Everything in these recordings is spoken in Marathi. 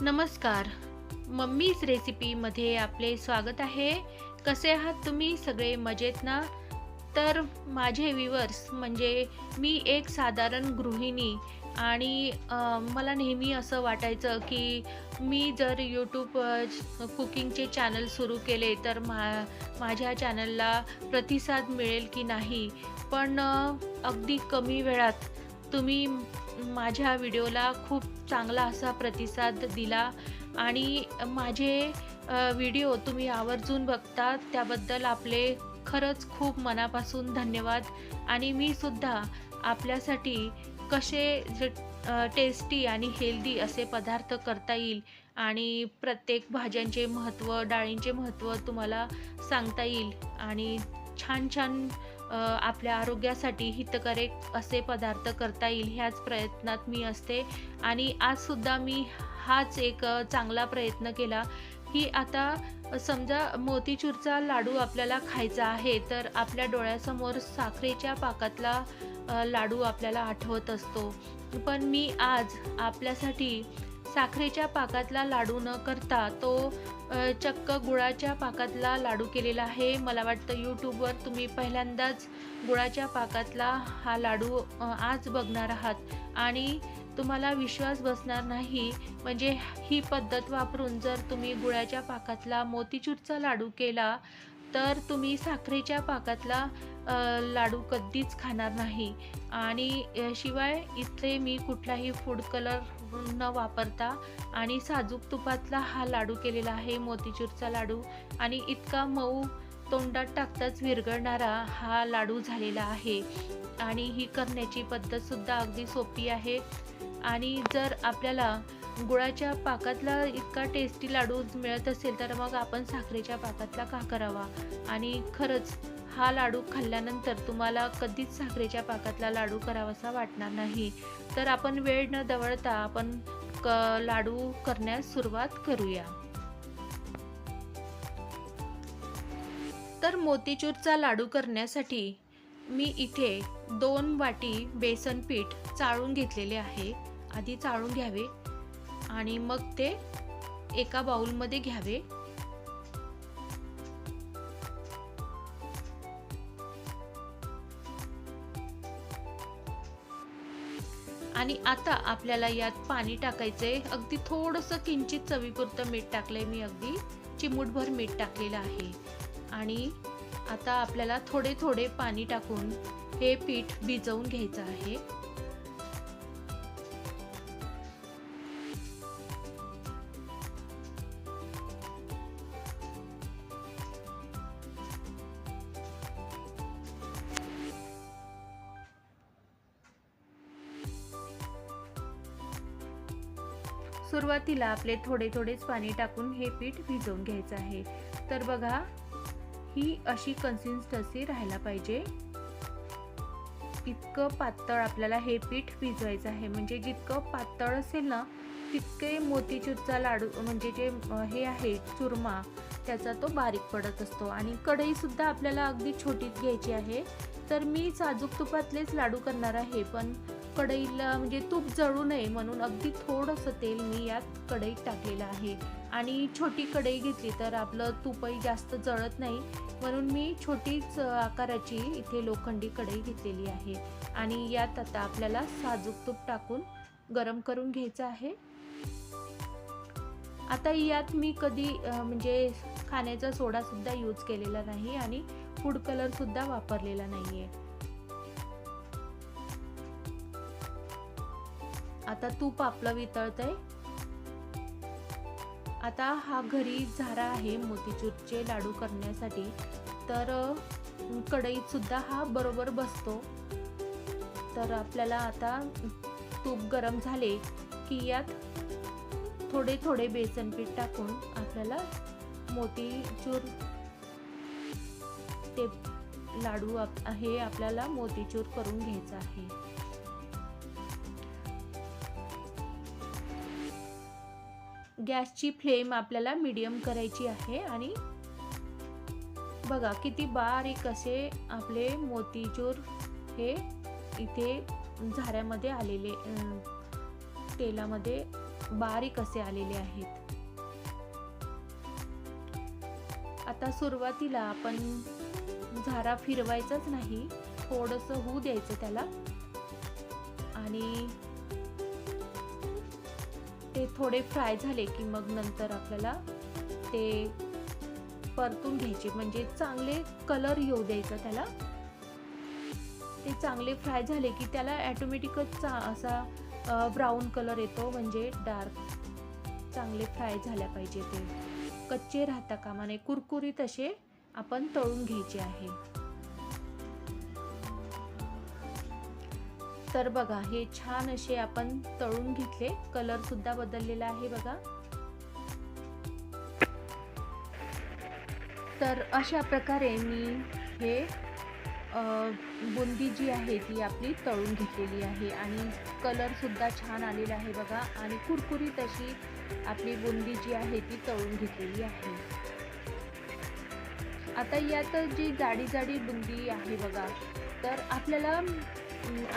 नमस्कार. मम्मीज रेसिपीमध्ये आपले स्वागत आहे. कसे आहात तुम्ही सगळे? मजेत ना? तर माझे विवर्स म्हणजे मी एक साधारण गृहिणी आणि मला नेहमी असं वाटायचं की मी जर यूट्यूब कुकिंगचे चॅनल सुरू केले तर मा माझ्या चॅनलला प्रतिसाद मिळेल की नाही? पण अगदी कमी वेळात तुम्ही माझ्या व्हिडिओला खूप चांगला असा प्रतिसाद दिला आणि माझे व्हिडिओ तुम्ही आवर्जून बघता त्याबद्दल आपले खरंच खूप मनापासून धन्यवाद आणि मी सुद्धा आपल्यासाठी कसे जे टेस्टी आणि हेल्दी असे पदार्थ करता येईल आणि प्रत्येक भाज्यांचे महत्त्व डाळींचे महत्त्व तुम्हाला सांगता येईल आणि छान छान आपल्या आरोग्यासाठी हितकारक असे पदार्थ करता येईल ह्याच प्रयत्नात मी असते. आणि आजसुद्धा मी हाच एक चांगला प्रयत्न केला की आता समजा मोतीचूरचा लाडू आपल्याला खायचा आहे तर आपल्या डोळ्यासमोर साखरेच्या पाकातला लाडू आपल्याला आठवत असतो. पण मी आज आपल्यासाठी साखरेच्या पाकातला लाडू न करता तो चक्क गुळाच्या पाकातला लाडू केलेला आहे. मला वाटतं यूट्यूबवर तुम्ही पहिल्यांदाच गुळाच्या पाकातला हा लाडू आज बघणार आहात. आणि तुम्हाला विश्वास बसणार नाही म्हणजे ही पद्धत वापरून जर तुम्ही गुळाच्या पाकातला मोतीचूरचा लाडू केला तर तुम्ही साखरेच्या पाकातला लाडू कधीच खाणार नाही. आणि शिवाय इथे मी कुठलाही फूड कलर न वापरता आणि साजूक तुपातला हा लाडू केलेला आहे मोतीचूरचा लाडू. आणि इतका मऊ तोंडात टाकताच विरघळणारा हा लाडू झालेला आहे. आणि ही करण्याची पद्धतसुद्धा अगदी सोपी आहे. आणि जर आपल्याला गुळाच्या पाकातला इतका टेस्टी लाडू मिळत असेल तर मग आपण साखरेच्या पाकातला का करावा? आणि खरंच हा लाडू खाल्ल्यानंतर तुम्हाला कधीच साखरेच्या पाकातला लाडू करावासा वाटणार नाही. तर आपण वेळ न दवळता आपण क लाडू करण्यास सुरुवात करूया. तर मोतीचूरचा लाडू करण्यासाठी मी इथे दोन वाटी बेसन पीठ चाळून घेतलेले आहे. आधी चाळून घ्यावे. आणि मग ते एका बाउलमध्ये घ्यावे. आणि आता आपल्याला यात पाणी टाकायचंय. अगदी थोडंसं किंचित चवीपुरतं मीठ टाकलंय मी अगदी. चिमूटभर मीठ टाकलेलं आहे. आणि आता आपल्याला थोडे थोडे पाणी टाकून हे पीठ भिजवून घ्यायचं आहे. सुरुवातीला आपले थोडे थोडेच पाणी टाकून हे पीठ भिजवून घ्यायचं आहे. तर बघा ही अशी कन्सिस्टन्सी राहायला पाहिजे. इतकं पातळ आपल्याला हे पीठ भिजवायचं आहे. म्हणजे जितकं पातळ असेल ना तितके मोतीचूरचा लाडू म्हणजे जे हे आहे चुरमा त्याचा तो बारीक पडत असतो. आणि कढईसुद्धा आपल्याला अगदी छोटीच घ्यायची आहे. तर मी साजूक तुपातलेच लाडू करणार आहे पण कढईला म्हणजे तूप जळू नये म्हणून अगदी थोडंसं तेल मी यात कढईत टाकलेलं आहे. आणि छोटी कढई घेतली तर आपलं तूपही जास्त जळत नाही. म्हणून मी छोटीच आकाराची इथे लोखंडी कढई घेतलेली आहे. आणि यात आता आपल्याला साजूक तूप टाकून गरम करून घ्यायचं आहे. आता यात मी कधी म्हणजे खाण्याचा सोडासुद्धा यूज केलेला नाही आणि फूड कलरसुद्धा वापरलेला नाही आहे आता तूप आपलं वितळतंय. आता हा घरी झारा आहे मोतीचूरचे लाडू करण्यासाठी. तर कढईत सुद्धा हा बरोबर बसतो. तर आपल्याला आता तूप गरम झाले की यात थोडे थोडे बेसन पीठ टाकून आपल्याला मोतीचूर ते लाडू आप- हे आपल्याला मोतीचूर करून घ्यायचं आहे. गॅसची फ्लेम आपल्याला मिडियम करायची आहे आणि बघा किती बारीक असे आपले मोतीचूर हे इथे झाऱ्यामध्ये आलेले तेलामध्ये बारीक असे आलेले आहेत. आता सुरुवातीला आपण झारा फिरवायचाच नाही थोडंसं होऊ द्यायचं त्याला. आणि ते थोडे फ्राय झाले की मग नंतर आपल्याला ते परतून घ्यायचे. म्हणजे चांगले कलर येऊ द्यायचा त्याला. ते चांगले फ्राय झाले की त्याला ॲटोमॅटिकच असा ब्राऊन कलर येतो. म्हणजे डार्क चांगले फ्राय झाल्या पाहिजे ते. कच्चे राहता कामाने कुरकुरीत असे आपण तळून घ्यायचे आहे. तर बघा हे छान असे आपण तळून घेतले. कलर सुद्धा बदललेला आहे बघा. तर अशा प्रकारे मी हे बुंदी जी आहे ती आपली तळून घेतलेली आहे. आणि कलरसुद्धा छान आलेला आहे बघा. आणि कुरकुरीत अशी आपली बुंदी जी आहे ती तळून घेतलेली आहे. आता यात जी जाडी जाडी बुंदी आहे बघा तर आपल्याला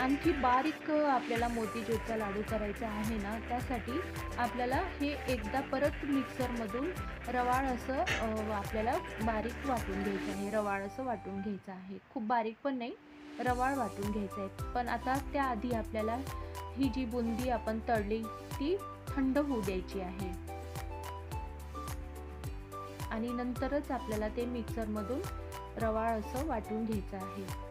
आणखी बारीक आपल्याला मोतीचूरचा लाडू करायचा आहे ना त्यासाठी आपल्याला हे एकदा परत मिक्सरमधून रवाळ असं आपल्याला बारीक वाटून घ्यायचं आहे. रवाळ असं वाटून घ्यायचं आहे. खूप बारीक पण नाही रवाळ वाटून घ्यायचं आहे. पण आता त्याआधी आपल्याला ही जी बुंदी आपण तळली ती थंड होऊ द्यायची आहे. आणि नंतरच आपल्याला ते मिक्सरमधून रवाळ असं वाटून घ्यायचं आहे.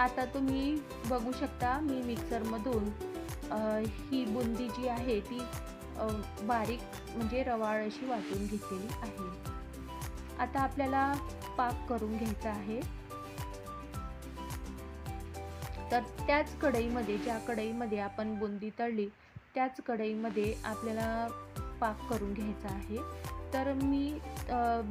आता तुम्ही बघू शकता मी मिक्सरमधून ही बुंदी जी आहे ती बारीक म्हणजे रवाळ अशी वाटून घेतलेली आहे. आता आपल्याला पाक करून घ्यायचा आहे. तर त्याच कढईमध्ये ज्या कढईमध्ये आपण बुंदी तळली त्याच कढईमध्ये आपल्याला पाक करून घ्यायचा आहे. तर मी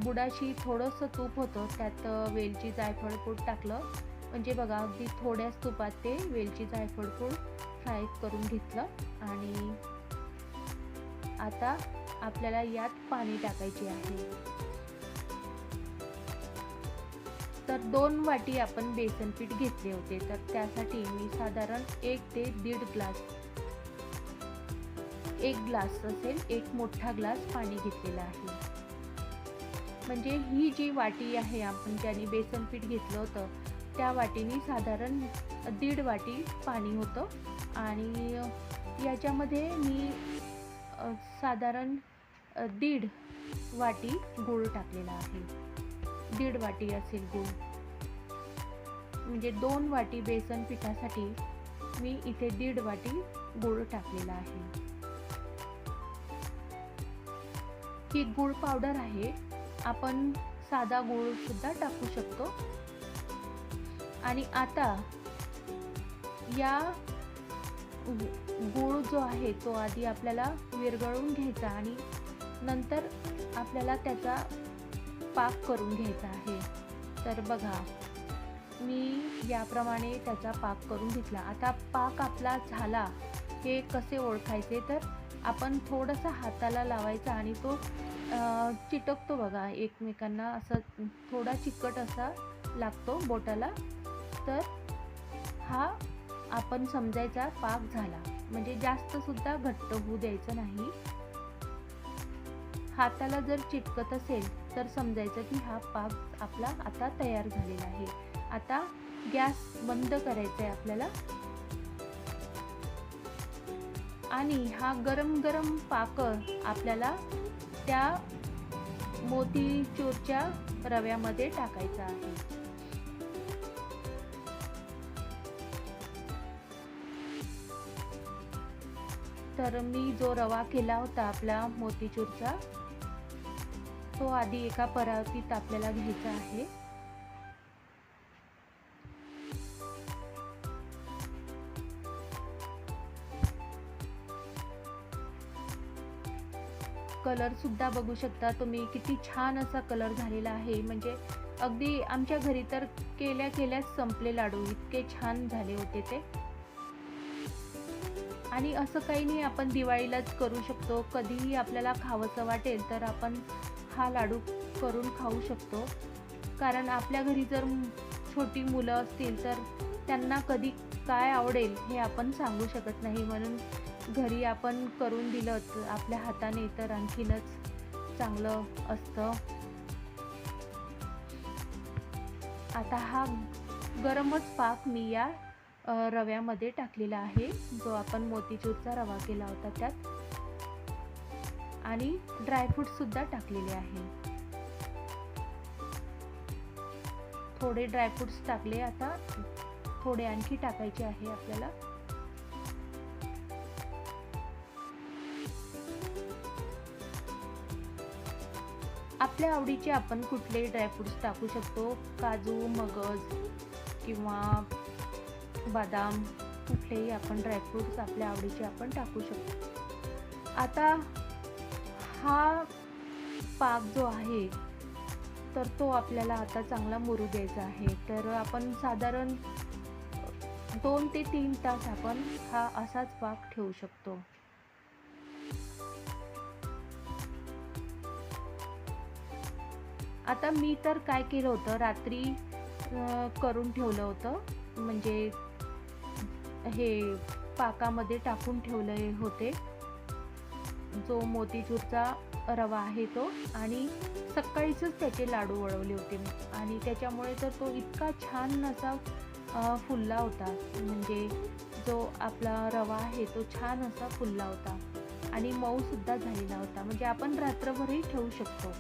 बुडाशी थोडंसं तूप होतं त्यात वेलची जायफळ कूट टाकलं. म्हणजे बघा अगदी थोड्याच तुपात ते वेलची जायफळ पूड फ्राय करून घेतलं आणि आता आपल्याला यात पाणी टाकायचे आहे. तर दोन वाटी आपण बेसन पीठ घेतले होते. तर त्यासाठी मी साधारण एक ते दीड ग्लास एक ग्लास असेल एक मोठा ग्लास पाणी घेतलेला आहे. म्हणजे ही जी वाटी आहे आपण ज्याने बेसन पीठ घेतलं होतं त्या वाटीने साधारण दीड वाटी पाणी होतं. आणि याच्यामध्ये मी साधारण दीड वाटी गूळ टाकलेला आहे. दीड वाटी असेल गूळ. म्हणजे दोन वाटी बेसन पिठासाठी मी इथे दीड वाटी गूळ टाकलेला आहे. ही गूळ पावडर आहे. आपण साधा गूळ सुद्धा टाकू शकतो. आणि आता या गूळ जो आहे तो आधी आपल्याला विरघळून घ्यायचा आणि नंतर आपल्याला त्याचा पाक करून घ्यायचा आहे. तर बघा मी याप्रमाणे त्याचा पाक करून घेतला. आता पाक आपला झाला हे कसे ओळखायचे? तर आपण थोडंसं हाताला लावायचा आणि तो चिटकतो बघा. एकमेकांना असं थोडा चिकट असा लागतो बोटाला. तर हा आपण समजायचा पाक झाला. म्हणजे जास्त सुद्धा घट्ट होऊ द्यायचं नाही. हाताला जर चिटकत असेल तर समजायचं की हा पाक आपला आता तयार झालेला आहे. आता गॅस बंद करायचा आहे आपल्याला. आणि हा गरम गरम पाक आपल्याला त्या मोतीचूरच्या रव्यामध्ये टाकायचा आहे. तर मी जो रवा केला होता आपला मोतीचूरचा तो आधी एका परावतीत आपल्याला घ्यायचा आहे. कलर सुद्धा बघू शकता तुम्ही किती छान असा कलर झालेला आहे. म्हणजे अगदी आमच्या घरी तर केल्या केल्याच संपले लाडू इतके छान झाले होते ते. आणि असं काही नाही आपण दिवाळीलाच करू शकतो. कधीही आपल्याला खावंसं वाटेल तर आपण हा लाडू करून खाऊ शकतो. कारण आपल्या घरी जर छोटी मुलं असतील तर त्यांना कधी काय आवडेल हे आपण सांगू शकत नाही. म्हणून घरी आपण करून दिलं आपल्या हाताने तर आणखीनच चांगलं असतं. आता हा गरमच पाक मी या रव्यामध्ये टाकलेला आहे. जो आपण मोतीचूरचा रवा केला होता त्यात. आणि ड्रायफ्रूटसुद्धा टाकलेले आहे. थोडे ड्रायफ्रूट्स टाकले आता. थोडे आणखी टाकायचे आहे आपल्याला. आपल्या आवडीचे आपण कुठले ड्रायफ्रूट्स टाकू शकतो. काजू मगज किंवा बदाम कुठलेही आपण ड्रायफ्रूट्स आपल्या आवडीचे आपण टाकू शकतो. आता हा पाक जो आहे तर तो आपल्याला आता चांगला मुरू द्यायचा आहे. तर आपण साधारण दोन ते तीन तास आपण हा असाच पाक ठेवू शकतो. आता मी तर काय केलं होतं रात्री करून ठेवलं होतं. म्हणजे हे पाकामध्ये टाकून ठेवले होते. जो मोतीचूरचा रवा आहे तो आणि सकाळीच त्याचे लाडू वळवले होते. आणि त्याच्यामुळे तर तो इतका छान असा फुलला होता. म्हणजे जो आपला रवा आहे तो छान असा फुलला होता. आणि मऊसुद्धा झालेला होता. म्हणजे आपण रात्रभरही ठेवू शकतो.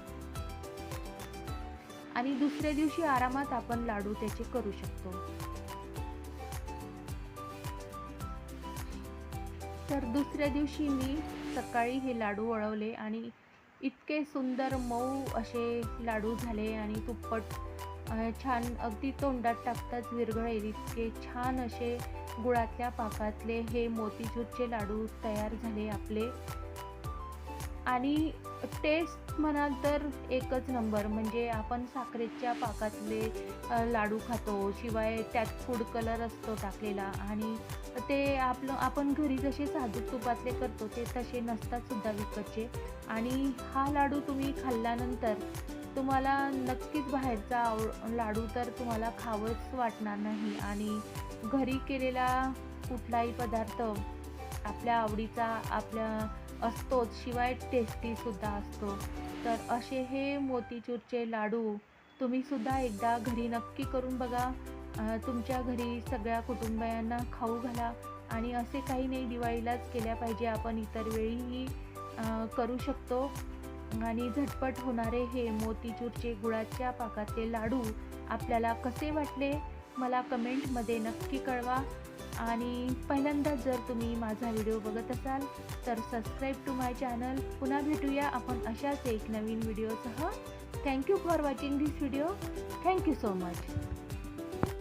आणि दुसऱ्या दिवशी आरामात आपण लाडू त्याचे करू शकतो. तर दुसऱ्या दिवशी मी सकाळी हे लाडू वळवले आणि इतके सुंदर मऊ असे लाडू झाले आणि तुप्पट छान अगदी तोंडात टाकताच विरघळेल. इतके छान असे गुळातल्या पाकातले हे मोतीचूरचे लाडू तयार झाले आपले. आणि टेस्ट म्हणाल तर एकच नंबर. म्हणजे आपण साखरेच्या पाकातले लाडू खातो शिवाय त्यात फूड कलर असतो टाकलेला. आणि ते आपलं आपण घरी जसे साजूक तुपातले करतो ते तसे नसतात सुद्धा विकतचे. आणि हा लाडू तुम्ही खाल्ल्यानंतर तुम्हाला नक्कीच बाहेरचा आव लाडू तर तुम्हाला खावंच वाटणार नाही. आणि घरी केलेला कुठलाही पदार्थ आपल्या आवडीचा आपल्या असतोच शिवाय टेस्टीसुद्धा असतो. तर असे हे मोतीचूरचे लाडू तुम्हीसुद्धा एकदा घरी नक्की करून बघा. तुमच्या घरी सगळ्या कुटुंबियांना खाऊ घाला आणि असे काही नाही दिवाळीलाच केल्या पाहिजे. आपण इतर वेळीही करू शकतो. आणि झटपट होणारे हे मोतीचूरचे गुळाच्या पाकातले लाडू आपल्याला कसे वाटले मला कमेंटमध्ये नक्की कळवा. आणि पहिल्यांदा जर तुम्ही माझा व्हिडिओ बघत असाल तर सबस्क्राईब टू माय चॅनल पुन्हा भेटूया आपण अशाच एक नवीन व्हिडिओसह. Thank you for watching this video thank you so much